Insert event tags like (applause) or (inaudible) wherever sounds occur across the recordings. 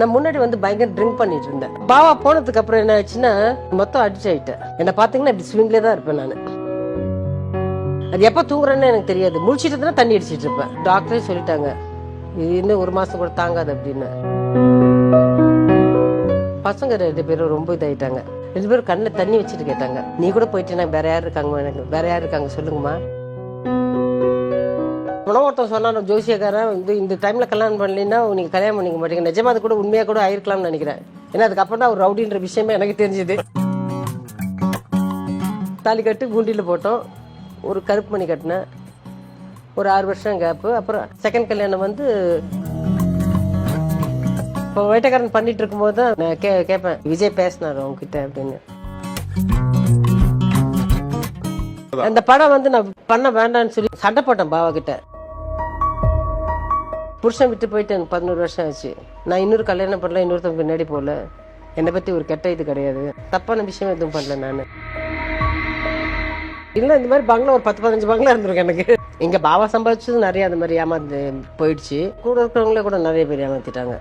நான் முன்னாடி வந்து பயங்கர ட்ரிங்க் பண்ணிட்டு இருந்தேன். பாவா போனதுக்கு அப்புறம் என்ன ஆச்சுன்னா மொத்தம் அடிச்சு ஆயிட்டேன். என்ன பாத்தீங்கன்னா இப்படி ஸ்விங்லேயே தான் இருப்பேன் நான். அது எப்போ தூங்குறேன்னு எனக்கு தெரியாது. முடிச்சிட்டு இருந்தா தண்ணி அடிச்சிட்டு இருப்பேன். டாக்டரே சொல்லிட்டாங்க இது இன்னும் ஒரு மாசம் கூட தாங்காது அப்படின்னு. பசங்க ரெண்டு பேரும் ரொம்ப இதாயிட்டாங்க. ரெண்டு பேரும் கண்ணில் தண்ணி வச்சுட்டு கேட்டாங்க நீ கூட போயிட்டேன்னா வேற யார் இருக்காங்க? எனக்கு வேற யார் இருக்காங்க? சொல்லுங்கம்மா. உணவு ஒருத்தன் சொன்னான் ஜோசியக்காரன் வந்து இந்த டைமில் கல்யாணம் பண்ணலைன்னா நீங்கள் கல்யாணம் பண்ணிக்க மாட்டீங்க. நிஜமாக அது கூட உண்மையாக கூட ஆயிருக்கலாம்னு நினைக்கிறேன். ஏன்னா அதுக்கப்புறம் தான் ஒரு ரவுடின்ற விஷயமே எனக்கு தெரிஞ்சது. தாலி கட்டு குண்டியில் போட்டோம். ஒரு கருப்பு மணி கட்டினேன். ஒரு ஆறு வருஷம் கேப்பு அப்புறம் செகண்ட் கல்யாணம் வந்து இப்போ வேட்டைக்காரன் பண்ணிட்டு இருக்கும்போது தான் நான் கே கேட்பேன் விஜய் பேசினார் உங்ககிட்ட அப்படின்னு. அந்த படம் வந்து நான் பண்ண வேண்டாம்னு சொல்லி சண்டை போட்டேன் பாவா கிட்ட புருஷன் விட்டு போயிட்டு எனக்கு பதினோரு வருஷம் ஆச்சு. நான் இன்னொரு கல்யாணம் பண்ணல இன்னொருத்தன் பின்னாடி போகல என்னை பத்தி ஒரு கெட்ட இது கிடையாது. தப்பான விஷயம் எதுவும் பண்ணல நான். இல்ல இந்த மாதிரி பங்களா ஒரு பத்து பதினஞ்சு பங்களா இருந்திருக்கு எனக்கு. இங்க பாவா சம்பாதிச்சது நிறைய அந்த மாதிரி ஏமாந்து போயிடுச்சு. கூட இருக்கிறவங்களே கூட நிறைய பேர் ஏமாத்திட்டாங்க.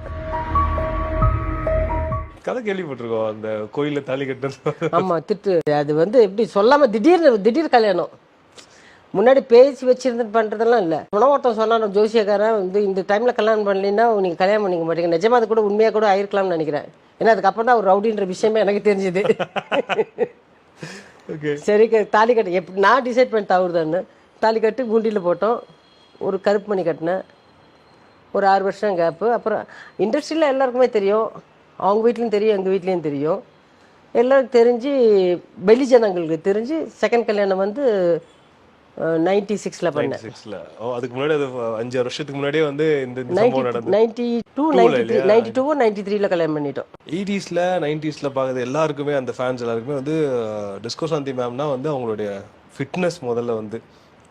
கதை கேள்விப்பட்டிருக்கோம் அந்த கோயில்ல தாலி கட்டுறது. ஆமா திட்டு. அது வந்து எப்படி சொல்லாம திடீர்னு திடீர் கல்யாணம். முன்னாடி பேசி வச்சிருந்து பண்றதெல்லாம் இல்ல. உணவு ஒருத்தன் சொன்னான் ஜோசியக்காரன் வந்து இந்த டைம்ல கல்யாணம் பண்ணலைன்னா நீங்க கல்யாணம் பண்ணிக்க மாட்டீங்க. நிஜமா அது கூட உண்மையா கூட ஆயிருக்கலாம்னு நினைக்கிறேன். ஏன்னா அதுக்கப்புறம் தான் ஒரு ரவுடின்ற விஷயமே எனக்கு தெரிஞ்சது. ஓகே (laughs) சரி தாலி கட்டு. எப்படி நான் டிசைட் பண்ணி தவறுதான்னு. தாலி கட்டு குண்டியில் போட்டோம். ஒரு கருப்பு மணி கட்டினேன். ஒரு ஆறு வருஷம் கேப்பு அப்புறம் இண்டஸ்ட்ரியில் எல்லாருக்குமே தெரியும். அவங்க வீட்லேயும் தெரியும் எங்கள் வீட்லேயும் தெரியும். எல்லாருக்கும் தெரிஞ்சு வெளி ஜனங்களுக்கு தெரிஞ்சு செகண்ட் கல்யாணம் வந்து நைன்டி சிக்ஸில் பண்ணேன். சிக்ஸ்ல ஓ அதுக்கு முன்னாடி அது அஞ்சு வருஷத்துக்கு முன்னாடியே வந்து இந்த சம்பவம் நடந்தது. Ninety two ninety three ninety டூவோ ninety த்ரீல கல்யாணம் பண்ணிட்டோம். எயிட்டிஸ்ல நைன்டிஸ்ல பார்க்குறது எல்லாருக்குமே அந்த ஃபேன்ஸ் எல்லாருக்குமே வந்து டிஸ்கோ சாந்தி மேம்னா வந்து அவங்களுடைய ஃபிட்னஸ் முதல்ல வந்து.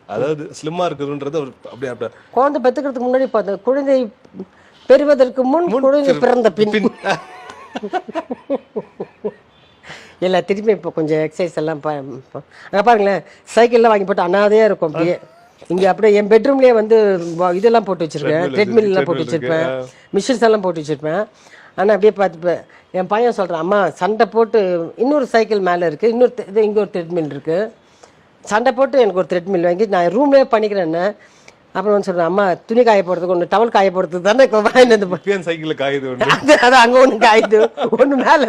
அதாவது ஸ்லிம்மா இருக்குதுன்றது அவர் அப்படியே அப்படியே குழந்தை பெற்றுக்கிறதுக்கு முன்னாடி பார்த்தேன் குழந்தை பெறுவதற்கு முன் குழந்தை பிறந்த பின். (laughs) இல்ல திருப்பி இப்போ கொஞ்சம் எக்ஸசைஸ் எல்லாம் பா- அங்க பாருங்களேன் சைக்கிள்லாம் வாங்கி போட்டு அனாதையா இருக்கும் அப்படியே. இங்க அப்படியே என் பெட்ரூம்லயே வந்து இதெல்லாம் போட்டு வச்சிருக்கேன். Treadmill ட்ரெட்மில் இருக்கு, எல்லாம் போட்டு வச்சிருப்பேன். மிஷின்ஸ் எல்லாம் போட்டு வச்சிருப்பேன். ஆனா அப்படியே பார்த்துப்பேன் என் பையன் சொல்றான் அம்மா சண்டை போட்டு இன்னொரு சைக்கிள் மேல இருக்கு இன்னொரு இது இங்க ஒரு த்ரெட்மில் இருக்கு. சண்டை போட்டு எனக்கு ஒரு த்ரெட்மில் வாங்கி நான் ரூம்லேயே பண்ணிக்கிறேன்னு அப்புறம் வந்து சொல்றேன் அம்மா துணி காய போடுறதுக்கு ஒன்று டவல் காய போடுறதுக்கு தானே இப்போ இப்பயும் சைக்கிள்ல காயுது ஒன்று அது அது அங்க ஒண்ணு காயுது. ஒண்ணு மேல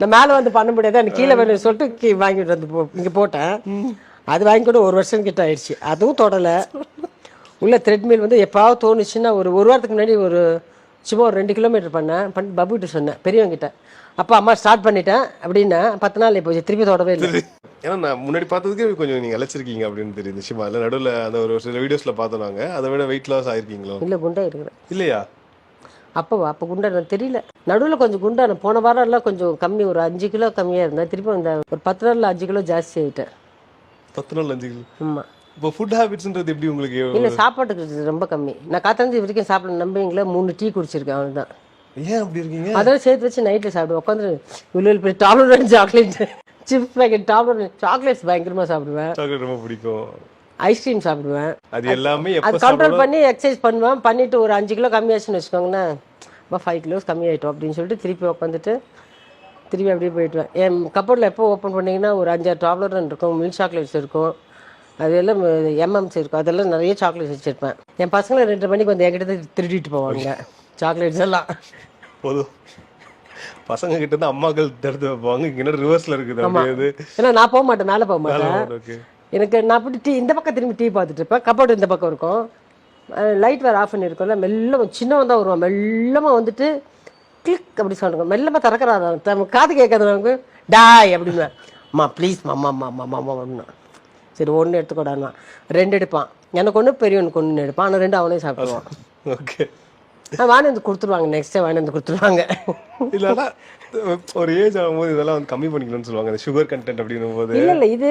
நான் மேல வந்து பண்ண முடியாது எனக்கு கீழே வேணும் சொல்லிட்டு வாங்கிட்டு வந்து போ இங்க போட்டேன். அது வாங்கி கூட ஒரு வருஷம் கிட்ட ஆயிடுச்சு. அதுவும் தொடல. உள்ள த்ரெட்மில் வந்து எப்பாவது தோணுச்சுன்னா ஒரு ஒரு வாரத்துக்கு முன்னாடி ஒரு சும்மா ஒரு ரெண்டு கிலோமீட்டர் பண்ணேன். பண்ணி பபுகிட்ட சொன்னேன் பெரியவங்கிட்ட. அப்பா அம்மா ஸ்டார்ட் பண்ணிட்டேன். அப்படின்னா பத்து நாள் போச்சு. திருப்பி தொடவே இல்லை. ஏன்னா நான் முன்னாடி பார்த்ததுக்கே கொஞ்சம் நீங்க அழைச்சிருக்கீங்க அப்படின்னு தெரியுது நிச்சயமா இல்ல நடுவுல அந்த ஒரு சில வீடியோஸ்ல பார்த்தோம் நாங்க. அதை விட வெயிட் லாஸ் ஆயிருக்கீங்களோ? இல்லை குண்டா இருக்கிறேன். இல்லையா? அப்போ அப்போ குண்டான தெரியல. நடுவில் கொஞ்சம் குண்டான போன வாரம் எல்லாம் கொஞ்சம் கம்மி ஒரு அஞ்சு கிலோ கம்மியாக இருந்தேன். திருப்பி இந்த ஒரு பத்து நாளில் அஞ்சு கிலோ ஜாஸ்தி ஆகிட்டேன் பத்து நாள் அஞ்சு கிலோ? ஆமாம் இப்போ ஃபுட் ஹேபிட்ஸ்ன்றது எப்படி உங்களுக்கு இல்லை சாப்பாட்டுக்கு இது ரொம்ப கம்மி. நான் காத்தாந்து வரைக்கும் சாப்பிட நம்புவீங்களா? மூணு டீ குடிச்சிருக்கேன் அவ்வளோதான் ஏன் அப்படி இருக்கீங்க? அதெல்லாம் சேர்த்து வச்சு நைட்டில் சாப்பிடுவேன். உட்காந்து இவ்வளோ பெரிய tablet chocolate chips packet tablet chocolates பயங்கரமாக சாப்பிடுவேன். சாக்லேட் ரொம்ப பிடிக்கும். ஐஸ்கிரீம் சாப்பிடுவேன். அது எல்லாமே அது கண்ட்ரோல் பண்ணி எக்ஸசைஸ் பண்ணுவேன். பண்ணிட்டு ஒரு அஞ்சு கிலோ கம்மியாச்சுன்னு வச்சுக்கோங்களேன். இப்போ ஃபைவ் கிலோஸ் கம்மியாயிட்டோம் அப்படின்னு சொல்லிட்டு திருப்பி உட்காந்துட்டு திருப்பி அப்படியே போயிட்டுவேன் என் கப்போர்டில் எப்போ ஓப்பன் பண்ணீங்கன்னா ஒரு அஞ்சாறு டாப்லெட் இருக்கும். மில்க் சாக்லேட்ஸ் இருக்கும். அதெல்லாம் எம்எம்ஸ் இருக்கும். அதெல்லாம் நிறைய சாக்லேட்ஸ் வச்சுருப்பேன். என் பசங்களை ரெண்டு மணிக்கு வந்து என்கிட்ட திருடிட்டு போவாங்க. சாக்லேட்ஸ் எல்லாம். போதும். பசங்க கிட்ட இருந்து அம்மாக்கள் தடுத்து வைப்பாங்க. இங்க ரிவர்ஸ்ல இருக்குது அப்படியே. ஏன்னா நான் போக மாட்டேன் மேலே போக மாட்டேன். எனக்கு நான் அப்படி டீ இந்த பக்கம் திரும்பி டீ பார்த்துட்டு இருப்பேன். கப்போர்டு இந்த பக்கம் இருக்கும். லைட் வேறு ஆஃப் பண்ணியிருக்கோம்ல. மெல்ல சின்னவன் தான் வருவான். மெல்லமாக வந்துட்டு கிளிக் அப்படி சொல்லுங்க. மெல்லமாக திறக்கிறாரு காது கேட்காது நமக்கு டாய் அப்படின்னு அம்மா ப்ளீஸ் அம்மா அம்மா அம்மா அம்மா அப்படின்னா. சரி ஒன்று எடுத்துக்கூடாதுன்னா ரெண்டு எடுப்பான். எனக்கு ஒன்று பெரியவனுக்கு ஒன்று எடுப்பான். ஆனால் ரெண்டு அவனே சாப்பிடுவான் ஓகே (laughs) வாங்கி வந்து கொடுத்துருவாங்க. நெக்ஸ்ட் டே வாங்கி வந்து கொடுத்துருவாங்க. இல்லைன்னா ஒரு ஏஜ் ஆகும்போது இதெல்லாம் வந்து கம்மி பண்ணிக்கணும்னு சொல்லுவாங்க. அந்த சுகர் கண்டென்ட் அப்படின்னும் போது இல்லை இல்லை இது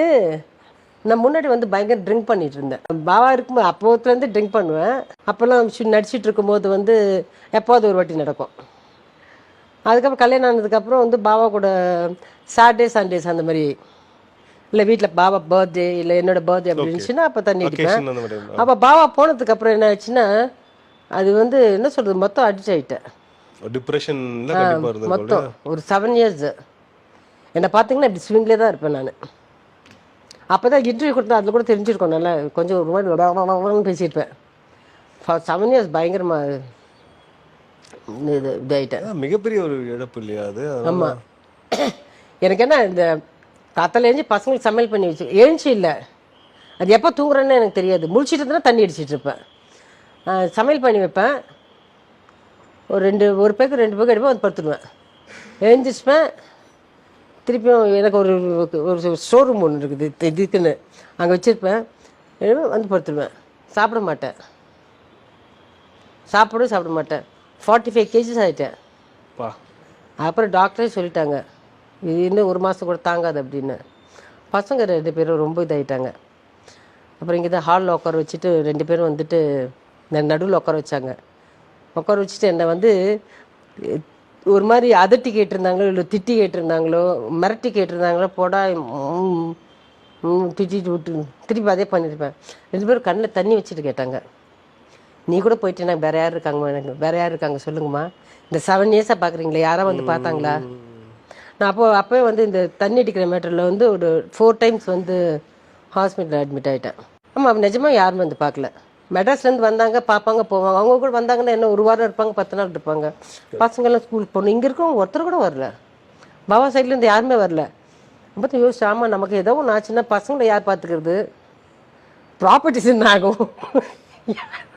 நான் முன்னாடி வந்து பயங்கர ட்ரிங்க் பண்ணிட்டு இருந்தேன். பாவா இருக்கும்போது அப்போத்துலேருந்து ட்ரிங்க் பண்ணுவேன். அப்போல்லாம் நடிச்சிட்டு இருக்கும்போது வந்து எப்போது ஒரு வாட்டி நடக்கும். அதுக்கப்புறம் கல்யாணம் ஆனதுக்கப்புறம் வந்து பாவா கூட சாட்டர்டே சண்டேஸ் அந்த மாதிரி இல்லை வீட்டில் பாபா பர்த்டே இல்லை என்னோட பர்த்டே அப்படி இருந்துச்சுன்னா அப்போ தண்ணி அடிப்பேன். அப்போ பாவா போனதுக்கு அப்புறம் என்ன ஆச்சுன்னா அது வந்து என்ன சொல்கிறது மொத்தம் அடிக்ட் ஆகிட்டேன் டிப்ரெஷன்ல மொத்தம். ஒரு செவன் இயர்ஸ் என்னை பார்த்தீங்கன்னா இப்படி ஸ்விங்லேயே தான் இருப்பேன் நான். அப்போ தான் இன்டர்வியூ கொடுத்தா அதில் கூட தெரிஞ்சிருக்கோம். நல்லா கொஞ்சம் ஒரு மாதிரி பேசியிருப்பேன். செவன் இயர்ஸ் பயங்கரமாக இது இதாகிட்டேன் மிகப்பெரிய ஒரு இழப்பு இல்லையா அது? ஆமாம் எனக்கு என்ன இந்த காத்தால எழுஞ்சி பசங்களுக்கு சமையல் பண்ணி வச்சு எழுஞ்சி இல்லை. அது எப்போ தூங்குறேன்னு எனக்கு தெரியாது. முழிச்சிட்டு இருந்தா தண்ணி அடிச்சிட்டு இருப்பேன். சமையல் பண்ணி வைப்பேன். ஒரு ரெண்டு ஒரு பேக்கு ரெண்டு பேக்கு அடிப்பேன் வந்து படுத்துடுவேன் எழுந்திரிச்சுப்பேன். திருப்பியும் எனக்கு ஒரு ஒரு ஸ்டோர் ரூம் ஒன்று இருக்குது இது- இதுக்குன்னு அங்கே வச்சுருப்பேன். வந்து படுத்துடுவேன் சாப்பிட மாட்டேன். சாப்பிடவும் சாப்பிட மாட்டேன். ஃபார்ட்டி ஃபைவ் கேஜிஸ் ஆகிட்டேன் அப்புறம் டாக்டரே சொல்லிட்டாங்க இது இன்னும் ஒரு மாதம் கூட தாங்காது அப்படின்னு. பசங்க ரெண்டு பேரும் ரொம்ப இதாயிட்டாங்க. அப்புறம் இங்கே தான் ஹாலில் உட்கார வச்சுட்டு ரெண்டு பேரும் வந்துட்டு நடுவில் உட்கார வச்சாங்க. உட்கார வச்சுட்டு என்னை வந்து ஒரு மாதிரி அதட்டி கேட்டிருந்தாங்களோ இல்லை திட்டி கேட்டிருந்தாங்களோ மிரட்டி கேட்டிருந்தாங்களோ போடா திட்டிட்டு விட்டு திருப்பி அதே பண்ணியிருப்பேன் ரெண்டு பேரும் கண்ணில் தண்ணி வச்சுட்டு கேட்டாங்க. நீ கூட போயிட்டு நான் வேற யார் இருக்காங்க எனக்கு வேற யார் இருக்காங்க சொல்லுங்கம்மா. இந்த செவன் இயர்ஸாக பார்க்குறீங்களா யாரா வந்து பார்த்தாங்களா? நான் அப்போ அப்போவே வந்து இந்த தண்ணி அடிக்கிற மேட்டரில் வந்து ஒரு ஃபோர் டைம்ஸ் வந்து ஹாஸ்பிட்டலில் அட்மிட் ஆகிட்டேன் ஆமாம் நிஜமாக யாரும் வந்து பார்க்கல. மெட்ராஸ்லேருந்து வந்தாங்க பார்ப்பாங்க போவாங்க. அவங்க கூட வந்தாங்கன்னா என்ன ஒரு வாரம் இருப்பாங்க பத்து நாள் இருப்பாங்க. பசங்கெல்லாம் ஸ்கூலுக்கு போகணும். இங்கே இருக்கவங்க ஒருத்தர் கூட வரல. பாபா சைட்லேருந்து யாருமே வரல. அப்போ யோசிச்சு ஆமாம் நமக்கு ஏதோ ஒன்று ஆச்சுன்னா பசங்களை யார் பார்த்துக்கிறது? ப்ராப்பர்ட்டிஸ் என்ன ஆகும்?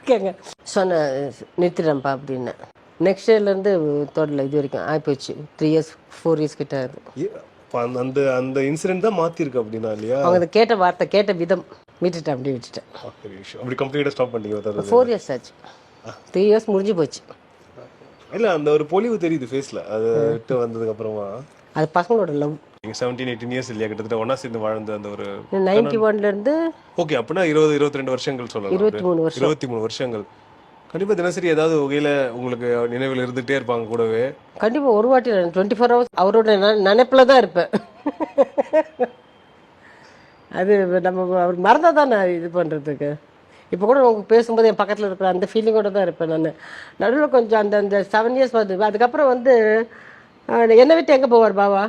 கேங்க சொன்ன நிறுத்திடுறேன்ப்பா அப்படின்னு. நெக்ஸ்ட் இயர்லேருந்து தொடரல இது வரைக்கும். ஆகிப்போச்சு த்ரீ இயர்ஸ் ஃபோர் இயர்ஸ் கிட்ட ஆகுது. அந்த- அந்த இன்சிடென்ட் தான் மாத்திருக்கு அப்படின்னா இல்லையா? அவங்க கேட்ட வார்த்தை கேட்ட விதம். விட்டுட்டேன் அப்படியே விட்டுட்டேன். அப்படி கம்ப்ளீட்டா ஸ்டாப் பண்ணிட்டீங்க ஃபோர் இயர்ஸ் ஆச்சு. த்ரீ இயர்ஸ் முடிஞ்சு போச்சு. இல்ல அந்த ஒரு பொலிவு தெரியுது ஃபேஸ்ல அது விட்டு வந்ததுக்கு அப்புறமா அது பசங்களோட லவ் நீங்க செவன்டீன் எயிட்டீன் இயர்ஸ் இல்லையா? கிட்டத்தட்ட ஒன்னா சேர்ந்து வாழ்ந்த அந்த ஒரு நைன்டி ஒன்லேருந்து ஓகே அப்படின்னா இருபது இருபத்தி ரெண்டு வருஷங்கள் சொல்லலாம். இருபத்தி மூணு வருஷம். இருபத்தி மூணு வருஷங்கள். கண்டிப்பா தினசரி ஏதாவது வகையில உங்களுக்கு நினைவில் இருந்துட்டே இருப்பாங்க கூடவே. கண்டிப்பாக ஒரு வாட்டி டுவெண்ட்டி ஃபோர் ஹவர்ஸ் அவரோட நினைப்பில் தான் இருப்பேன். அது நம்ம அவர் மறந்தால் தான் இது பண்ணுறதுக்கு இப்போ கூட உங்களுக்கு பேசும்போது என் பக்கத்தில் இருக்கிற அந்த ஃபீலிங்கோட தான் இருப்பேன் நான். நடுவில் கொஞ்சம் அந்த அந்த செவன் இயர்ஸ் வந்து அதுக்கப்புறம் வந்து என்னை விட்டு எங்கே போவார் பாவா?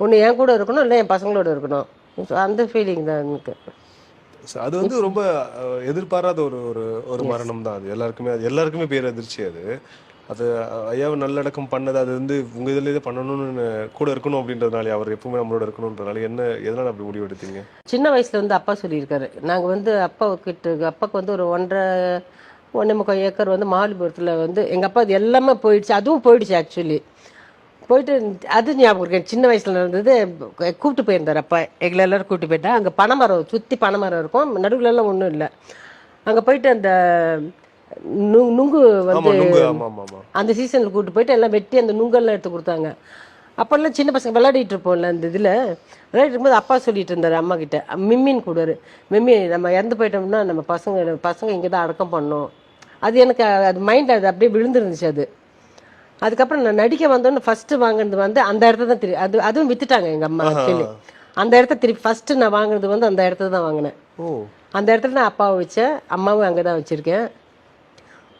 ஒன்று என் கூட இருக்கணும் இல்லை என் பசங்களோட இருக்கணும். அந்த ஃபீலிங் தான் எனக்கு. அது வந்து ரொம்ப எதிர்பாராத ஒரு ஒரு ஒரு மரணம் தான் அது. எல்லாருக்குமே அது எல்லாருக்குமே பேர் அதிர்ச்சி அது. அது ஐயாவை நல்லடக்கம் பண்ணது அது வந்து உங்கள் இதில் இதை பண்ணணும்னு கூட இருக்கணும் அப்படின்றதுனால அவர் எப்பவுமே நம்மளோட இருக்கணுன்றதுனால என்ன எதனால் அப்படி முடிவு எடுத்தீங்க? சின்ன வயசில் வந்து அப்பா சொல்லியிருக்காரு. நாங்கள் வந்து அப்பா கிட்ட அப்பாவுக்கு வந்து ஒரு ஒன்றரை ஒன்றே முக்கால் ஏக்கர் வந்து மாலிபுரத்தில் வந்து எங்கள் அப்பா அது எல்லாமே போயிடுச்சு. அதுவும் போயிடுச்சு ஆக்சுவலி போயிட்டு அது ஞாபகம் இருக்கேன் சின்ன வயசுல நடந்தது கூப்பிட்டு போயிருந்தார் அப்பா. எங்களை எல்லோரும் கூப்பிட்டு போயிட்டா. அங்கே பனைமரம் சுற்றி பனைமரம் இருக்கும். நடுவில் எல்லாம் ஒன்றும் இல்லை. அங்கே போயிட்டு அந்த நுங்கு வந்து அந்த சீசனில் கூப்பிட்டு போயிட்டு எல்லாம் வெட்டி அந்த நுங்கெல்லாம் எடுத்து கொடுத்தாங்க. அப்போல்லாம் சின்ன பசங்க விளையாடிட்டு இருப்போம்ல அந்த இதில். விளையாடிட்டு இருக்கும்போது அப்பா சொல்லிட்டு இருந்தாரு அம்மா கிட்ட. மிம்மின்னு கூடுவார். மிம்மி நம்ம இறந்து போயிட்டோம்னா நம்ம பசங்க பசங்க இங்கே தான் அடக்கம் பண்ணோம். அது எனக்கு அது மைண்டில் அது அப்படியே விழுந்துருந்துச்சு அது. அதுக்கப்புறம் நான் நடிக்க வந்தோன்னு ஃபர்ஸ்ட் வாங்கினது வந்து அந்த இடத்த தான் திரு அது அதுவும் வித்துட்டாங்க எங்கள் அம்மா ஆக்சுவலி அந்த இடத்த திருப்பி ஃபர்ஸ்ட் நான் வாங்கினது வந்து அந்த இடத்துல தான் வாங்கினேன். ஓ. அந்த இடத்துல நான் அப்பாவை வச்சேன் அம்மாவும் அங்கே தான் வச்சுருக்கேன்.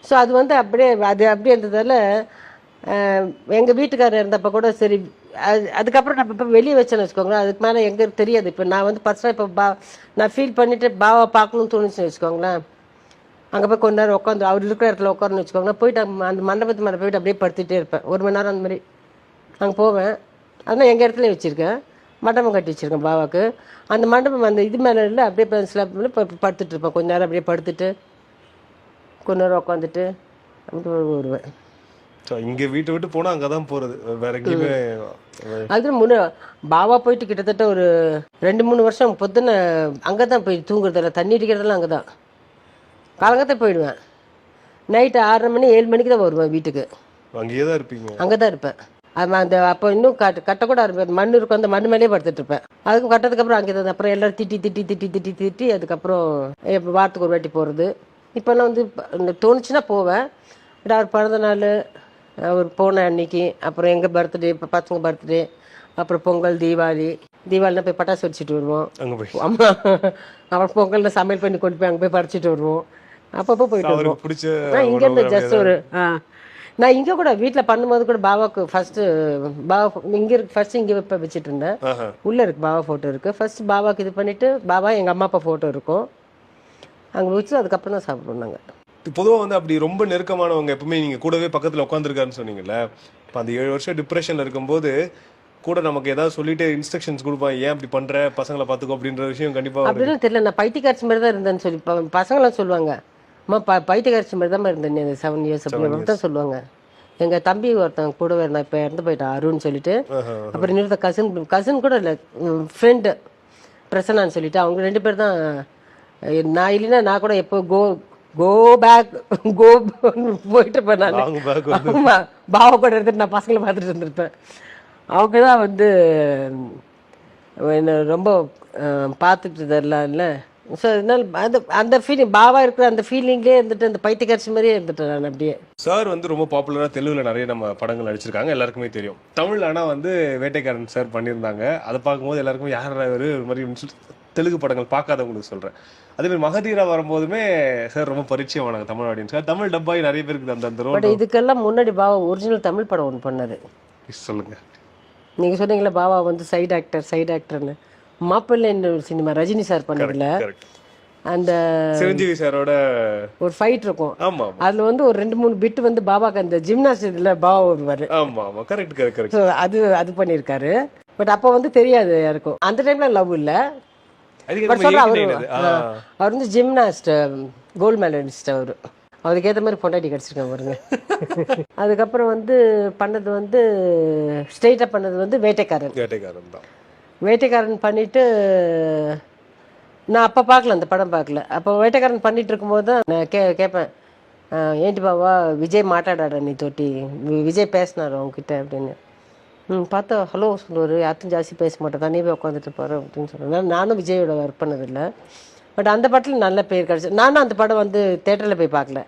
ஸோ அது வந்து அப்படியே அது அப்படியே இருந்ததால் எங்கள் வீட்டுக்காரர் இருந்தப்போ கூட சரி அது அதுக்கப்புறம் நம்ம இப்போ வெளியே வச்சேன்னு வச்சுக்கோங்களேன். அதுக்கு மேலே எங்கே தெரியாது. இப்போ நான் வந்து பர்சனலாக இப்போ பா நான் ஃபீல் பண்ணிவிட்டு பாவை பார்க்கணும்னு தோணுச்சுன்னு வச்சுக்கோங்களேன். அங்கே போய் கொஞ்ச நேரம் உட்காந்து அவர் இருக்கிற இடத்துல உட்காருன்னு வச்சுக்கோங்களேன். போயிட்டு அந்த மண்டபத்து மேலே போயிட்டு அப்படியே படுத்துகிட்டே இருப்பேன். ஒரு மணி நேரம் அந்த மாதிரி. அங்கே போவேன். அதனால் எங்கள் இடத்துல வச்சுருக்கேன். மண்டபம் கட்டி வச்சுருக்கேன் பாவாக்கு அந்த மண்டபம் அந்த இது மேலே இல்லை அப்படியே ஸ்லாப் மேலே படுத்துட்டு இருப்பேன். கொஞ்ச நேரம் அப்படியே படுத்துட்டு. கொஞ்ச நேரம் உட்காந்துட்டு அப்படி வருவேன். இங்க வீட்டை விட்டு போனா அங்கதான் போறது. வேற எங்கேயுமே அது முன்ன பாவா போயிட்டு கிட்டத்தட்ட ஒரு ரெண்டு மூணு வருஷம் பொத்துன அங்கே தான் போய் தூங்குறதில்ல தண்ணி அடிக்கிறதெல்லாம் அங்கே தான் காலங்கத்தை போயிடுவேன். நைட்டு ஆறரை மணி ஏழு மணிக்கு தான் வருவேன் வீட்டுக்கு. அங்கேயே தான் இருப்பீங்க. அங்கே தான் இருப்பேன். அது அந்த அப்போ இன்னும் கட்ட கட்டக்கூட இருப்பேன் மண் இருக்கும் அந்த மண் மேலேயே படுத்துட்டு இருப்பேன். அதுக்கு கட்டதுக்கப்புறம் அங்கே தான் அப்புறம் எல்லாரும் திட்டி திட்டி திட்டி திட்டி திட்டி அதுக்கப்புறம் வாரத்துக்கு ஒரு வாட்டி போகிறது இப்போல்லாம் வந்து இப்ப இந்த தோணுச்சுன்னா போவேன். பட் அவர் பிறந்த நாள் அவர் போன அன்னைக்கு அப்புறம் எங்கள் பர்த்டே இப்போ பசங்க பர்த்டே அப்புறம் பொங்கல் தீபாவளி தீபாவளினா போய் பட்டாசு வச்சுட்டு வருவோம். அங்க போய். அம்மா அப்புறம் பொங்கலில் சமையல் பண்ணி கொண்டு போய் அங்கே போய் பறிச்சுட்டு வருவோம். அப்பப்போ போயிட்டு வருவோம். நான் இங்க இருந்து உணவு ஜஸ்ட் ஒரு ஆ. நான் இங்க கூட வீட்ல பண்ணும்போது கூட பாபாக்கு ஃபர்ஸ்ட் பாபா இங்க இருக்கு ஃபர்ஸ்ட் இங்க வைப்ப வச்சிட்டு இருந்தேன். உள்ள இருக்கு பாபா போட்டோ இருக்கு. ஃபர்ஸ்ட் பாபாக்கு இது பண்ணிட்டு பாபா எங்க அம்மா அப்பா போட்டோ இருக்கும். அங்க வச்சு அதுக்கப்புறம் தான் சாப்பிடுவோம் நாங்க. பொதுவா வந்து அப்படி ரொம்ப நெருக்கமானவங்க எப்பவுமே நீங்க கூடவே பக்கத்துல உட்காந்துருக்காருன்னு சொன்னீங்கல்ல இப்ப அந்த ஏழு வருஷம் டிப்ரெஷன்ல இருக்கும்போது கூட நமக்கு ஏதாவது சொல்லிட்டு இன்ஸ்ட்ரக்ஷன்ஸ் கொடுப்பான் ஏன் அப்படி பண்ற? பசங்களை பாத்துக்கோ அப்படின்ற விஷயம் கண்டிப்பா அவருக்கு- அப்படின்னு தெரியல. நான் பைத்தியக்காரச்சி மாதிரி தான் இருந்தேன்னு சொல்லி பசங்களாம் சொல்லுவாங்க. அம்மா ப பைத்தியக்காரச்சி மாதிரி தான் இருந்தேன் நீ செவன் இயர்ஸ் அப்படி தான் சொல்லுவாங்க. எங்க தம்பி ஒருத்தன் கூடவே இருந்தான் இப்போ இறந்து போயிட்டான் அருண் சொல்லிட்டு. அப்புறம் இன்னொருத்த கசின் கசின் கூட இல்லை ஃப்ரெண்டு பிரசன்னான்னு சொல்லிட்டு அவங்க ரெண்டு பேர் தான் நான் இல்லைன்னா நான் கூட எப்போ கோ கோ பேக் கோ போயிட்டு இருப்பேன் நான். Long back ஆமா பாவ கூட எடுத்துட்டு நான் பசங்களை பார்த்துட்டு இருந்திருப்பேன். அவங்க தான் வந்து என்ன ரொம்ப பார்த்துட்டு தரலாம்ல. ஸோ அதனால அந்த அந்த ஃபீலிங் பாவா இருக்கிற அந்த ஃபீலிங்லேயே இருந்துட்டு அந்த பைத்தியக்காரச்சி மாதிரியே இருந்துட்டேன் நான் அப்படியே. சார் வந்து ரொம்ப பாப்புலரா தெலுங்குல நிறைய நம்ம படங்கள் நடிச்சிருக்காங்க எல்லாருக்குமே தெரியும். தமிழ் ஆனா வந்து வேட்டைக்காரன் சார் பண்ணியிருந்தாங்க. அதை பார்க்கும்போது எல்லாருக்குமே யார் ஒரு மாதிரி தெலுங்கு படங்கள் பார்க்காதவங்களுக்கு சொல்றேன். அதே மாதிரி மகதீரா வரும்போதுமே சார் ரொம்ப பரிச்சயமானாங்க தமிழ் ஆடியன்ஸ் தமிழ் டப்பாய் நிறைய பேருக்கு அந்த அந்த பட் இதுக்கெல்லாம் முன்னாடி பாவா ஒரிஜினல் தமிழ் படம் ஒன்று பண்ணாரு. சொல்லுங்க. நீங்க சொன்னீங்களே பாவா வந்து சைடு ஆக்டர் சைடு ஆக்டர்னு மாப்பிள்ளை ஒரு சினிமா ரஜினி சார் பண்ணதுல. கரெக்ட் அந்த சிரஞ்சீவி சாரோட ஒரு ஃபைட் இருக்கும். ஆமா அதுல வந்து ஒரு ரெண்டு மூணு பிட் வந்து பாபாக்கு அந்த ஜிம்னாஸ்ட் இதுல பாபா வருவாரு. ஆமா ஆமா. கரெக்ட் கரெக்ட் அது அது பண்ணியிருக்காரு. பட் அப்போ வந்து தெரியாது யாருக்கும். அந்த டைம்ல லவ் இல்ல அதுக்கு பட் நம்ம சொல்ல அவர் வந்து ஜிம்னாஸ்ட் கோல்டு மெடலிஸ்ட் அவர். அவருக்கு ஏற்ற மாதிரி பொண்டாட்டி கிடச்சிருக்கேன் பாருங்க. (laughs) அதுக்கப்புறம் வந்து பண்ணது வந்து ஸ்ட்ரெயிட்டாக பண்ணது வந்து வேட்டைக்காரன் வேட்டைக்காரன் தான். வேட்டைக்காரன் பண்ணிட்டு நான் அப்போ பார்க்கல அந்த படம் பார்க்கல. அப்போ வேட்டைக்காரன் பண்ணிட்டு இருக்கும்போது தான் நான் கே கேட்பேன் ஏன்டி பாவா விஜய் மாட்டாடாடா நீ தொட்டி? விஜய் பேசினார் அவங்ககிட்ட அப்படின்னு. பார்த்தா ஹலோ சொல்லுவார். யார்த்தும் ஜாஸ்தி பேச மாட்டேன் தனியாக உட்காந்துட்டு இருப்பாரு அப்படின்னு சொன்னேன் நானும் விஜயோட ஒர்க் பண்ணதில்லை. பட் அந்த படத்தில் நல்ல பேர் கிடச்சி நானும் அந்த படம் வந்து தேட்டரில் போய் பார்க்கல.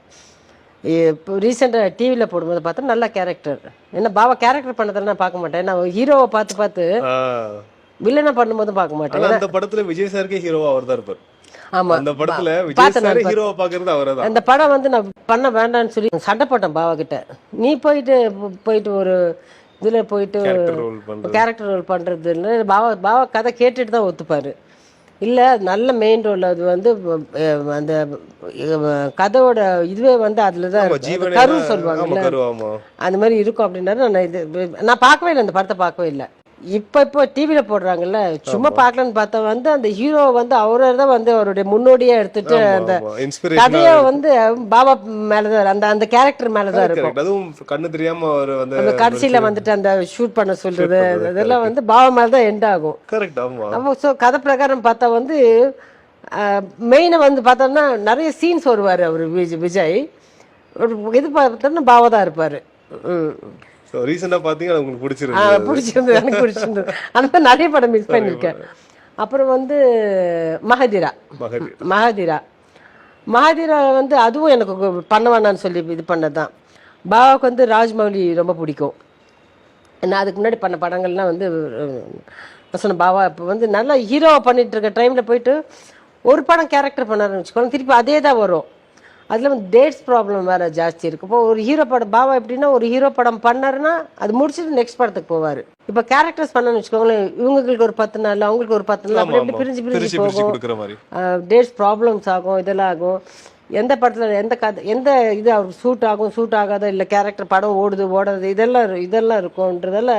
இப்போ ரீசெண்டாக டிவியில் போடும்போது பார்த்தா நல்ல கேரக்டர் ஏன்னா பாவா கேரக்டர் பண்ணதெல்லாம் நான் பார்க்க மாட்டேன். நான் ஹீரோவை பார்த்து பார்த்து. வில்லனை பண்ணும்போது பார்க்க மாட்டேன். அந்த படத்துல விஜய் சாருக்கே ஹீரோவா அவர் தான் இருப்பார். ஆமா. அந்த படத்துல விஜய் சார் ஹீரோவா பாக்குறது தான் அந்த படம் வந்து நான் பண்ண வேண்டாம்னு சொல்லி சண்டை போட்டேன் பாவா கிட்ட நீ போயிட்டு போயிட்டு ஒரு இதுல போயிட்டு கேரக்டர் ரோல் இல்ல பாவா பாவா கதை கேட்டுட்டு தான் ஒத்துப்பாரு. இல்ல நல்ல மெயின் ரோல் அது வந்து அந்த கதையோட இதுவே வந்து அதுல தான் கரு. சொல்லுவாங்க. அந்த மாதிரி இருக்கும் அப்படின்னாரு. நான் இது நான் பார்க்கவே இல்லை அந்த படத்தை பார்க்கவே இல்லை. இப்போ இப்போ டிவியில போடுறாங்கல்ல? சும்மா பார்க்கலான்னு பார்த்தா வந்து அந்த ஹீரோ வந்து அவரை தான் வந்து அவருடைய முன்னோடியா எடுத்துட்டு அந்த கதையை வந்து பாபா மேலதான் அந்த அந்த கேரக்டர் மேலதான் இருக்கும். correct. அதுவும் கண்ணு தெரியாம அவர் வந்து அந்த கடைசியில வந்துட்டு அந்த ஷூட் பண்ண சொல்றது அதெல்லாம் வந்து பாபா மேலதான் எண்ட் ஆகும். கரெக்ட் ஆமா. அப்போ ஸோ கதை பிரகாரம் பார்த்தா வந்து மெயினை வந்து பார்த்தோம்னா நிறைய சீன்ஸ் வருவார் அவர் விஜய். இது பார்த்தோம்னா பாவா தான் இருப்பாரு. ம். சோ ரீசெண்டா பாத்தீங்கன்னா அது உங்களுக்கு பிடிச்சிருக்கு பிடிச்சிருந்தது. எனக்கு பிடிச்சிருந்தது. அந்த மாதிரி நிறைய படம் மிஸ் பண்ணியிருக்கேன். அப்புறம் வந்து மகதிரா. மகதி மகாதீரா. மகாதீரா வந்து அதுவும் எனக்கு பண்ண வேணாம்னு சொல்லி இது பண்ணது தான் பாபாவுக்கு வந்து ராஜ்மௌலி ரொம்ப பிடிக்கும். நான் அதுக்கு முன்னாடி பண்ண படங்கள்லாம் வந்து சொன்ன பாபா இப்போ வந்து நல்லா ஹீரோவை பண்ணிட்டு இருக்க டைமில் போயிட்டு ஒரு படம் கேரக்டர் பண்ணாருன்னு வச்சுக்கோங்க. திருப்பி அதே தான் வரும். அதில் வந்து டேட்ஸ் ப்ராப்ளம் வேறு ஜாஸ்தி இருக்கு. இப்போ ஒரு ஹீரோ படம் பாபா எப்படின்னா ஒரு ஹீரோ படம் பண்ணாருன்னா அது முடிச்சுட்டு நெக்ஸ்ட் படத்துக்கு போவார். இப்போ கேரக்டர்ஸ் பண்ணணும்னு வச்சுக்கோங்களேன் இவங்களுக்கு ஒரு பத்து நாள் அவங்களுக்கு ஒரு பத்து நாள் அப்படி பிரிஞ்சு பிரிஞ்சு போகும். டேட்ஸ் ப்ராப்ளம்ஸ் ஆகும் இதெல்லாம் ஆகும். எந்த படத்தில் எந்த கதை எந்த இது அவருக்கு சூட் ஆகும் சூட் ஆகாத இல்லை கேரக்டர் படம் ஓடுது ஓடாது இதெல்லாம் இதெல்லாம் இருக்கும்ன்றதால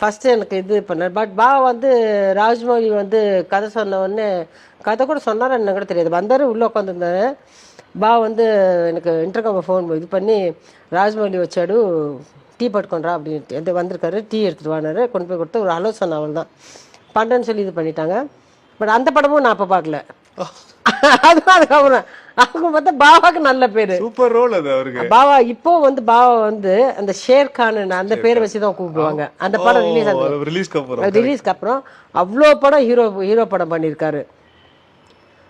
ஃபஸ்ட்டு எனக்கு இது பண்ணார். பட் பாவா வந்து ராஜ்மௌலி வந்து கதை சொன்ன உடனே கதை கூட சொன்னாரா என்ன கூட தெரியாது. வந்தார் உள்ளே உட்காந்துருந்தாரு బావ வந்து எனக்கு இன்டர்காம் ஃபோன் இது பண்ணி ராஜ்மௌலி வச்சாடு டீ பட்டுக்கொண்டா அப்படின்ட்டு. எந்த வந்திருக்காரு டீ எடுத்துட்டு வானாரு கொண்டு போய் கொடுத்து ஒரு ஆலோசனை அவள் தான் பண்ணுறேன்னு சொல்லி இது பண்ணிட்டாங்க. பட் அந்த படமும் நான் அப்போ பார்க்கல. (laughs) அதுவும் அதுக்கப்புறம் அவங்க பார்த்தா பாபாக்கு நல்ல பேர். சூப்பர் ரோல் அது அவருக்கு. பாபா இப்போ வந்து பாபா வந்து அந்த ஷேர் கான் அந்த பேர் வச்சு தான் கூப்பிடுவாங்க. அந்த படம் ரிலீஸ் ரிலீஸ்க்கு அப்புறம். ரிலீஸ்க்கு அப்புறம் அவ்வளோ படம் ஹீரோ ஹீரோ படம் பண்ணியிருக்காரு.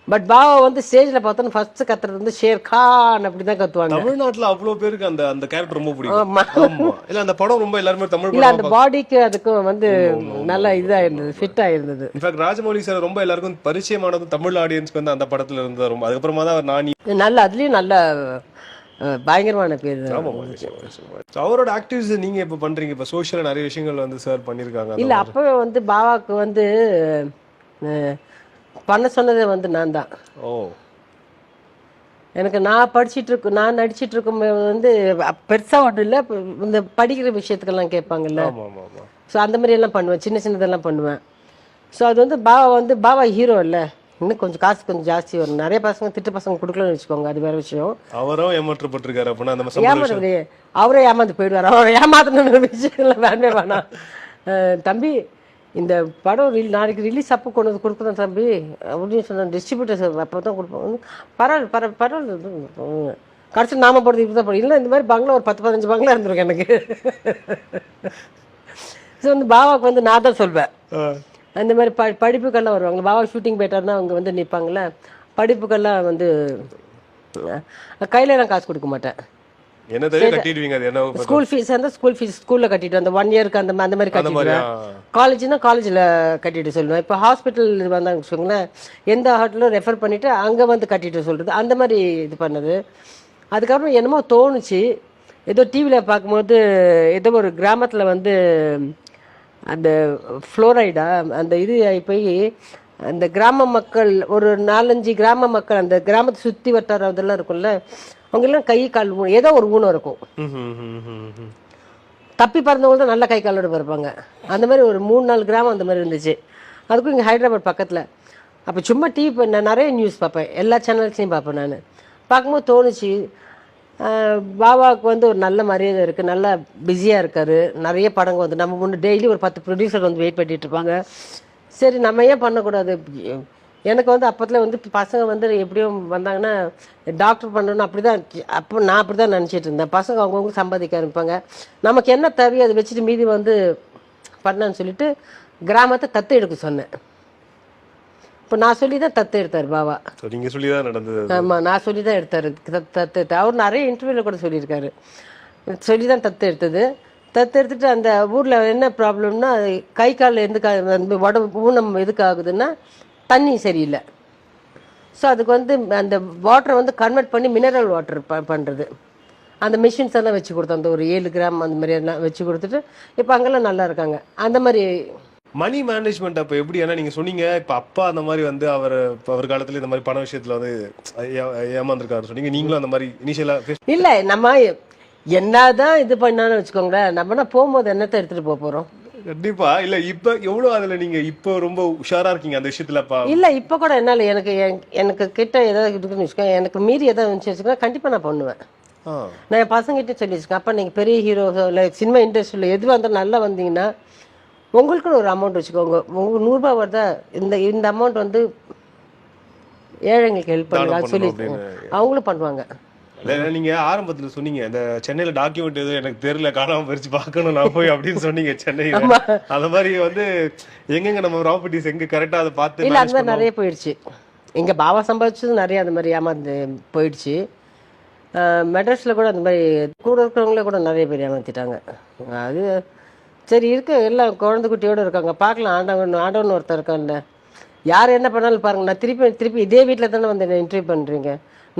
பட் பாவா வந்து ஸ்டேஜ்ல பார்த்தோன்னா ஃபர்ஸ்ட் கத்துறது வந்து ஷேர் கான் அப்படிதான் கத்துவாங்க. தமிழ்நாட்டுல அவ்வளவு பேருக்கு அந்த அந்த கேரக்டர் ரொம்ப பிடிக்கும். இல்ல அந்த படம் ரொம்ப எல்லாருமே தமிழ் இல்ல அந்த பாடிக்கு அதுக்கும் வந்து நல்லா இதா இருந்தது ஃபிட் ஆயிருந்தது இன்ஃபேக்ட் ராஜமௌலி சார் ரொம்ப எல்லாருக்கும் பரிச்சயமானது தமிழ் ஆடியன்ஸ்க்கு வந்து அந்த படத்துல இருந்தா ரொம்ப. அதுக்கப்புறமா தான் அவர் நானி நல்ல அதுலயும் நல்ல பயங்கரமான பேர் அவரோட ஆக்டிவிஸ் நீங்க இப்ப பண்றீங்க. இப்ப சோஷியல் நிறைய விஷயங்கள் வந்து சார் பண்ணிருக்காங்க இல்ல அப்பவே வந்து பாவாக்கு வந்து பண்ண சொன்னதே வந்து நான் தான். ஓ. எனக்கு நான் படிச்சிட்டு இருக்க நான் நடிச்சிட்டு இருக்கும்போது வந்து அப்~ பெருசா ஒன்றும் இல்லை. இந்த படிக்கிற விஷயத்துக்கெல்லாம் கேட்பாங்கல்ல. ஸோ அந்த மாதிரி எல்லாம் பண்ணுவேன். சின்ன சின்னதெல்லாம் பண்ணுவேன். ஸோ அது வந்து பாவா வந்து பாவா ஹீரோ இல்லை. இன்னும் கொஞ்சம் காசு கொஞ்சம் ஜாஸ்தி வரும். நிறைய பசங்க திட்டு பசங்க கொடுக்கலன்னு வச்சுக்கோங்க. அது வேற விஷயம். அவரும் ஏமாற்றப்பட்டிருக்காரு அப்படின்னா அந்த மாதிரி சம்பவம் ஏமாந்து அவரே ஏமாந்து போயிடுவார். அவரை ஏமாத்தணுன்ற விஷயம்லாம் வேண்டவே வேணாம். தம்பி இந்த படம் ரிலீ நாளைக்கு ரிலீஸ் அப்போ கொண்டு வந்து கொடுக்குறேன் தம்பி. அப்படின்னு சொன்ன டிஸ்ட்ரிபியூட்டர் அப்போ தான் கொடுப்போம். பரவாயில்ல பர பரவாயில்ல. கடைசி நாம போடுறது இப்படி தான் போடும் இல்லை இந்த மாதிரி பங்களா ஒரு பத்து பதினஞ்சு பங்களா இருந்திருக்கு எனக்கு. ஸோ வந்து பாபாவுக்கு வந்து நான் தான் சொல்வேன். அந்த மாதிரி ப படிப்புக்கெல்லாம் வருவாங்க. பாபா ஷூட்டிங் போயிட்டாருன்னா அவங்க வந்து நிற்பாங்கள்ல படிப்புக்கெல்லாம் வந்து கையில நான் காசு கொடுக்க மாட்டேன். என்ன தெரியும் கட்டிடுவீங்க அது என்ன ஸ்கூல் ஃபீஸ் இருந்தால் ஸ்கூல் ஃபீஸ் ஸ்கூலில் கட்டிட்டு அந்த ஒன் இயருக்கு அந்த அந்த மாதிரி கட்டிடுவேன். காலேஜ்னா காலேஜில் கட்டிட்டு சொல்லுவேன். இப்போ ஹாஸ்பிட்டல் வந்தாங்க வச்சுக்கோங்களேன். எந்த ஹாஸ்பிட்டலும் ரெஃபர் பண்ணிவிட்டு அங்கே வந்து கட்டிட்டு சொல்கிறது அந்த மாதிரி இது பண்ணது. அதுக்கப்புறம் என்னமோ தோணுச்சு. ஏதோ டிவியில் பார்க்கும்போது ஏதோ ஒரு கிராமத்தில் வந்து அந்த ஃப்ளோரைடா அந்த இது போய் அந்த கிராம மக்கள் ஒரு நாலஞ்சு கிராம மக்கள் அந்த கிராமத்தை சுற்றி வட்டாரம் அதெல்லாம் இருக்கும்ல அவங்கெல்லாம் கை கால் ஏதோ ஒரு ஊனம் இருக்கும். தப்பி பறந்தவங்க தான் நல்ல கை காலோட பிறப்பாங்க அந்த மாதிரி ஒரு மூணு நாலு கிராமம் அந்த மாதிரி இருந்துச்சு. அதுக்கும் இங்கே ஹைதராபாத் பக்கத்தில். அப்போ சும்மா டிவி நான் நிறைய நியூஸ் பார்ப்பேன். எல்லா சேனல்ஸையும் பார்ப்பேன் நான். பார்க்கும்போது தோணுச்சு பாபாவுக்கு வந்து ஒரு நல்ல மரியாதை இருக்குது நல்லா பிஸியாக இருக்காரு. நிறைய படங்கள் வந்து நம்ம முன்னே டெய்லி ஒரு பத்து ப்ரொடியூசர் வந்து வெயிட் பண்ணிகிட்டு இருப்பாங்க. சரி நம்ம ஏன் பண்ணக்கூடாது? எனக்கு வந்து அப்பத்தில் வந்து பசங்க வந்து எப்படியும் வந்தாங்கன்னா டாக்டர் பண்ணணும் அப்படி தான் அப்போ நான் அப்படி தான் நினச்சிட்டு இருந்தேன். பசங்க அவங்கவுங்க சம்பாதிக்க ஆரம்பிப்பாங்க. நமக்கு என்ன தேவையோ அதை வச்சுட்டு மீதி வந்து பண்ணான்னு சொல்லிட்டு கிராமத்தை தத்து எடுக்க சொன்னேன். இப்போ நான் சொல்லி தான் தத்து எடுத்தார் பாபா ஸோ நீங்க சொல்லி தான் நடந்தது. ஆமாம் நான் சொல்லி தான் எடுத்தார். தத்து தத்து எடுத்தார். அவர் நிறைய இன்டர்வியூவில் கூட சொல்லியிருக்காரு. சொல்லி தான் தத்து எடுத்தது. தத்து எடுத்துட்டு அந்த ஊரில் என்ன ப்ராப்ளம்னா கை காலில் எந்த கா- அந்த உடம்பு ஊனம் எதுக்கு ஆகுதுன்னா தண்ணி சரியில்லை. ஸோ அதுக்கு வந்து அந்த வாட்டரை வந்து கன்வெர்ட் பண்ணி மினரல் வாட்டர் ப பண்ணுறது அந்த மிஷின்ஸ் எல்லாம் வச்சு கொடுத்தோம். அந்த ஒரு ஏழு கிராம் அந்த மாதிரி எல்லாம் வச்சு கொடுத்துட்டு இப்போ அங்கெல்லாம் நல்லா இருக்காங்க. அந்த மாதிரி மணி மேனேஜ்மெண்ட் அப்ப எப்படி? ஏன்னா நீங்க சொன்னீங்க இப்ப அப்பா அந்த மாதிரி வந்து அவர் அவர் காலத்துல இந்த மாதிரி பண விஷயத்துல வந்து ஏமாந்திருக்காரு சொன்னீங்க. நீங்களும் அந்த மாதிரி இனிஷியலா இல்லை நம்ம என்னதான் இது பண்ணாலும் வச்சுக்கோங்களேன் நம்மனா போகும்போது என்னத்தை எடுத்துட்டு போக போறோம்? கண்டிப்பா. இல்ல இப்ப எவ்வளவு அதுல நீங்க இப்ப ரொம்ப உஷாரா இருக்கீங்க அந்த விஷயத்துலப்பா இல்ல இப்ப கூட என்னால எனக்கு என்- எனக்கு கிட்ட ஏதாவது இருக்குன்னு வச்சுக்கோங்க. எனக்கு மீறி ஏதாவது இருந்துச்சு கண்டிப்பா நான் பண்ணுவேன். நான் என் பசங்கிட்ட சொல்லி வச்சுக்கேன் அப்பா நீங்க பெரிய ஹீரோ இல்லை சினிமா இண்டஸ்ட்ரியில் எது வந்தாலும் நல்லா வந்தீங்கன்னா உங்களுக்குன்னு ஒரு அமௌண்ட் வச்சுக்கோங்க. உங்களுக்கு நூறுரூபா வருதா? இந்த இந்த அமௌண்ட் வந்து ஏழைங்களுக்கு ஹெல்ப் அது சொல்லி அவங்களும் பண்ணுவாங்க. இல்ல, இல்ல, நீங்க ஆரம்பத்துல சொன்னீங்க இந்த சென்னையில டாக்குமெண்ட் எதுவும் எனக்கு தெரியல காணாம போயிருச்சு பார்க்கணும் நான் போய் அப்படின்னு சொன்னீங்க சென்னையில. அந்த மாதிரி வந்து எங்கெங்க நம்ம ப்ராப்பர்ட்டிஸ் எங்க கரெக்டா அதை பார்த்து இல்ல அந்த மாதிரி நிறைய போயிடுச்சு இங்க பாபா சம்பாதிச்சது நிறைய அந்த மாதிரி ஏமாந்து போயிடுச்சு மெட்ராஸ்ல கூட அந்த மாதிரி கூட இருக்கிறவங்களே கூட நிறைய பேர் ஏமாத்திட்டாங்க. அது சரி இருக்கு எல்லாம் குழந்தை குட்டியோட இருக்காங்க. பார்க்கலாம் ஆண்டவன் ஆண்டவன் ஒருத்தர் இருக்கான்ல. யார் என்ன பண்ணாலும் பாருங்க நான் திருப்பி திருப்பி இதே வீட்டில் தானே வந்து என்ன இன்டர்வியூ பண்ணுறீங்க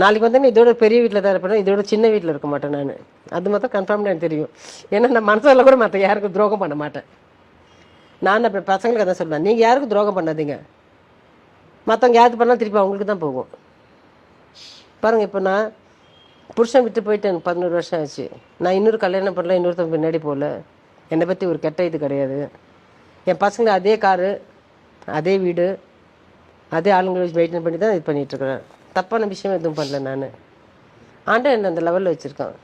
நாளைக்கு வந்து இதோட பெரிய வீட்டில் தான் இருப்பேன்? இதோட சின்ன வீட்டில் இருக்க மாட்டேன் நான். அது மட்டும் கன்ஃபார்ம் எனக்கு தெரியும். ஏன்னா நான் மனசில் கூட மற்ற யாருக்கும் துரோகம் பண்ண மாட்டேன். நான் அப்போ பசங்களுக்கு அதான் சொல்லுவேன் நீங்கள் யாருக்கும் துரோகம் பண்ணாதீங்க. மற்றவங்க யாருக்கு பண்ணாலும் திருப்பி அவங்களுக்கு தான் போகும். பாருங்கள் இப்போ நான் புருஷன் விட்டு போயிட்டு எனக்கு பதினோரு வருஷம் ஆச்சு. நான் இன்னொரு கல்யாணம் பண்ணல இன்னொருத்தவங்க பின்னாடி போகல. என்னை பற்றி ஒரு கெட்ட இது கிடையாது. என் பசங்களை அதே காரு அதே வீடு அதே ஆளுங்களை வச்சு மெயின்டைன் பண்ணி தான் இது பண்ணிட்டு இருக்கிறேன். தப்பான விஷயம் எதுவும் பண்ணல நான். ஆண்டை என்ன அந்த லெவலில் வச்சுருக்கான்.